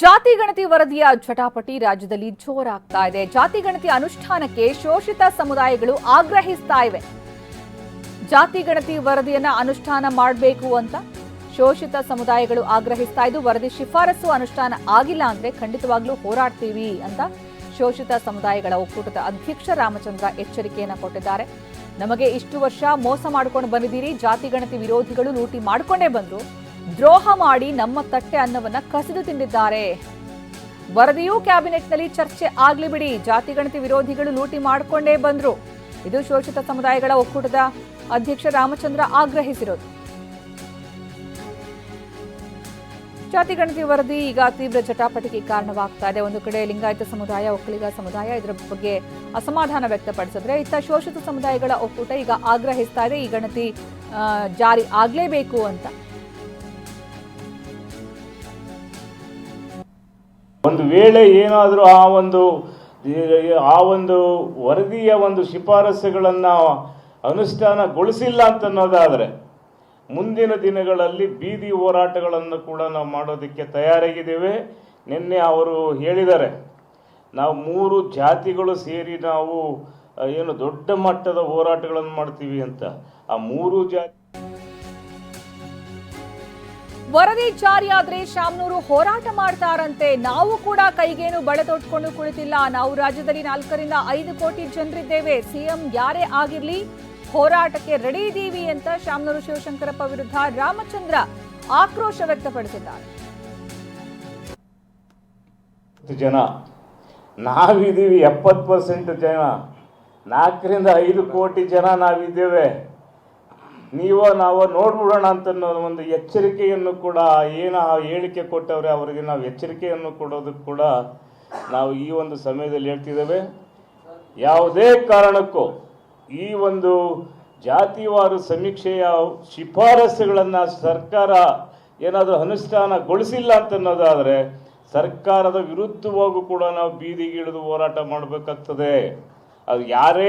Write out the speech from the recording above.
ಜಾತಿ ಗಣತಿ ವರದಿಯ ಜಟಾಪಟಿ ರಾಜ್ಯದಲ್ಲಿ ಜೋರಾಗ್ತಾ ಇದೆ. ಜಾತಿ ಗಣತಿ ಅನುಷ್ಠಾನಕ್ಕೆ ಶೋಷಿತ ಸಮುದಾಯಗಳು ಆಗ್ರಹಿಸ್ತಾ ಇವೆ. ಜಾತಿ ಗಣತಿ ವರದಿಯನ್ನ ಅನುಷ್ಠಾನ ಮಾಡಬೇಕು ಅಂತ ಶೋಷಿತ ಸಮುದಾಯಗಳು ಆಗ್ರಹಿಸ್ತಾ ಇದ್ದು, ವರದಿ ಶಿಫಾರಸು ಅನುಷ್ಠಾನ ಆಗಿಲ್ಲ ಅಂದ್ರೆ ಖಂಡಿತವಾಗ್ಲೂ ಹೋರಾಡ್ತೀವಿ ಅಂತ ಶೋಷಿತ ಸಮುದಾಯಗಳ ಒಕ್ಕೂಟದ ಅಧ್ಯಕ್ಷ ರಾಮಚಂದ್ರ ಎಚ್ಚರಿಕೆಯನ್ನ ಕೊಟ್ಟಿದ್ದಾರೆ. ನಮಗೆ ಇಷ್ಟು ವರ್ಷ ಮೋಸ ಮಾಡ್ಕೊಂಡು ಬಂದಿದ್ದೀರಿ, ಜಾತಿ ಗಣತಿ ವಿರೋಧಿಗಳು ಲೂಟಿ ಮಾಡ್ಕೊಂಡೇ ಬಂದ್ರು. ದ್ರೋಹ ಮಾಡಿ ನಮ್ಮ ತಟ್ಟೆ ಅನ್ನವನ್ನ ಕಸಿದು ತಿಂದಿದ್ದಾರೆ. ವರದಿಯೂ ಕ್ಯಾಬಿನೆಟ್ನಲ್ಲಿ ಚರ್ಚೆ ಆಗ್ಲಿ ಬಿಡಿ. ಜಾತಿ ಗಣತಿ ವಿರೋಧಿಗಳು ಲೂಟಿ ಮಾಡಿಕೊಂಡೇ ಬಂದ್ರು. ಇದು ಶೋಷಿತ ಸಮುದಾಯಗಳ ಒಕ್ಕೂಟದ ಅಧ್ಯಕ್ಷ ರಾಮಚಂದ್ರ ಆಗ್ರಹಿಸಿರೋದು. ಜಾತಿ ಗಣತಿ ವರದಿ ಈಗ ತೀವ್ರ ಜಟಾಪಟಿಗೆ ಕಾರಣವಾಗ್ತಾ ಇದೆ. ಒಂದು ಕಡೆ ಲಿಂಗಾಯತ ಸಮುದಾಯ, ಒಕ್ಕಲಿಗ ಸಮುದಾಯ ಇದರ ಬಗ್ಗೆ ಅಸಮಾಧಾನ ವ್ಯಕ್ತಪಡಿಸಿದ್ರೆ ಇತ್ತ ಶೋಷಿತ ಸಮುದಾಯಗಳ ಒಕ್ಕೂಟ ಈಗ ಆಗ್ರಹಿಸ್ತಾ ಇದೆ. ಈ ಗಣತಿ ಜಾರಿ ಆಗಲೇಬೇಕು ಅಂತ. ಒಂದು ವೇಳೆ ಏನಾದರೂ ಆ ಒಂದು ಆ ಒಂದು ವರದಿಯ ಒಂದು ಶಿಫಾರಸುಗಳನ್ನು ಅನುಷ್ಠಾನಗೊಳಿಸಿಲ್ಲ ಅಂತನ್ನೋದಾದರೆ ಮುಂದಿನ ದಿನಗಳಲ್ಲಿ ಬೀದಿ ಹೋರಾಟಗಳನ್ನು ಕೂಡ ನಾವು ಮಾಡೋದಕ್ಕೆ ತಯಾರಾಗಿದ್ದೇವೆ. ನಿನ್ನೆ ಅವರು ಹೇಳಿದ್ದಾರೆ, ನಾವು ಮೂರು ಜಾತಿಗಳು ಸೇರಿ ನಾವು ಏನು ದೊಡ್ಡ ಮಟ್ಟದ ಹೋರಾಟಗಳನ್ನು ಮಾಡ್ತೀವಿ ಅಂತ. ಆ ಮೂರು ಜಾತಿ ವರದಿ ಜಾರಿಯಾದ್ರೆ ಶಾಮ್ನೂರು ಹೋರಾಟ ಮಾಡ್ತಾರಂತೆ. ನಾವು ಕೂಡ ಕೈಗೇನು ಬಳೆ ತೊಟ್ಕೊಂಡು ಕುಳಿತಿಲ್ಲ. ನಾವು ರಾಜ್ಯದಲ್ಲಿ ನಾಲ್ಕರಿಂದ ಐದು ಕೋಟಿ ಜನರಿದ್ದೇವೆ. ಸಿಎಂ ಯಾರೇ ಆಗಿರ್ಲಿ, ಹೋರಾಟಕ್ಕೆ ರೆಡಿ ಇದ್ದೀವಿ ಅಂತ ಶಾಮ್ನೂರು ಶಿವಶಂಕರಪ್ಪ ವಿರುದ್ಧ ರಾಮಚಂದ್ರ ಆಕ್ರೋಶ ವ್ಯಕ್ತಪಡಿಸಿದ್ದಾರೆ. ಜನ. ನಾವಿದ್ದೀವಿ ಎಪ್ಪತ್ತು ಪರ್ಸೆಂಟ್ ಜನ. ನಾಲ್ಕರಿಂದ ಐದು ಕೋಟಿ ಜನ ನಾವಿದ್ದೇವೆ. ನೀವೋ ನಾವು ನೋಡ್ಬಿಡೋಣ ಅಂತ ಒಂದು ಎಚ್ಚರಿಕೆಯನ್ನು ಕೂಡ ಏನು ಹೇಳಿಕೆ ಕೊಟ್ಟವ್ರೆ ಅವರಿಗೆ ನಾವು ಎಚ್ಚರಿಕೆಯನ್ನು ಕೊಡೋದಕ್ಕೆ ಕೂಡ ನಾವು ಈ ಒಂದು ಸಮಯದಲ್ಲಿ ಹೇಳ್ತಿದ್ದೇವೆ. ಯಾವುದೇ ಕಾರಣಕ್ಕೂ ಈ ಒಂದು ಜಾತಿವಾರು ಸಮೀಕ್ಷೆಯ ಶಿಫಾರಸುಗಳನ್ನು ಸರ್ಕಾರ ಏನಾದರೂ ಅನುಷ್ಠಾನಗೊಳಿಸಿಲ್ಲ ಅಂತನ್ನೋದಾದರೆ ಸರ್ಕಾರದ ವಿರುದ್ಧವಾಗೂ ಕೂಡ ನಾವು ಬೀದಿಗಿಳಿದು ಹೋರಾಟ ಮಾಡಬೇಕಾಗ್ತದೆ. ಅದು ಯಾರೇ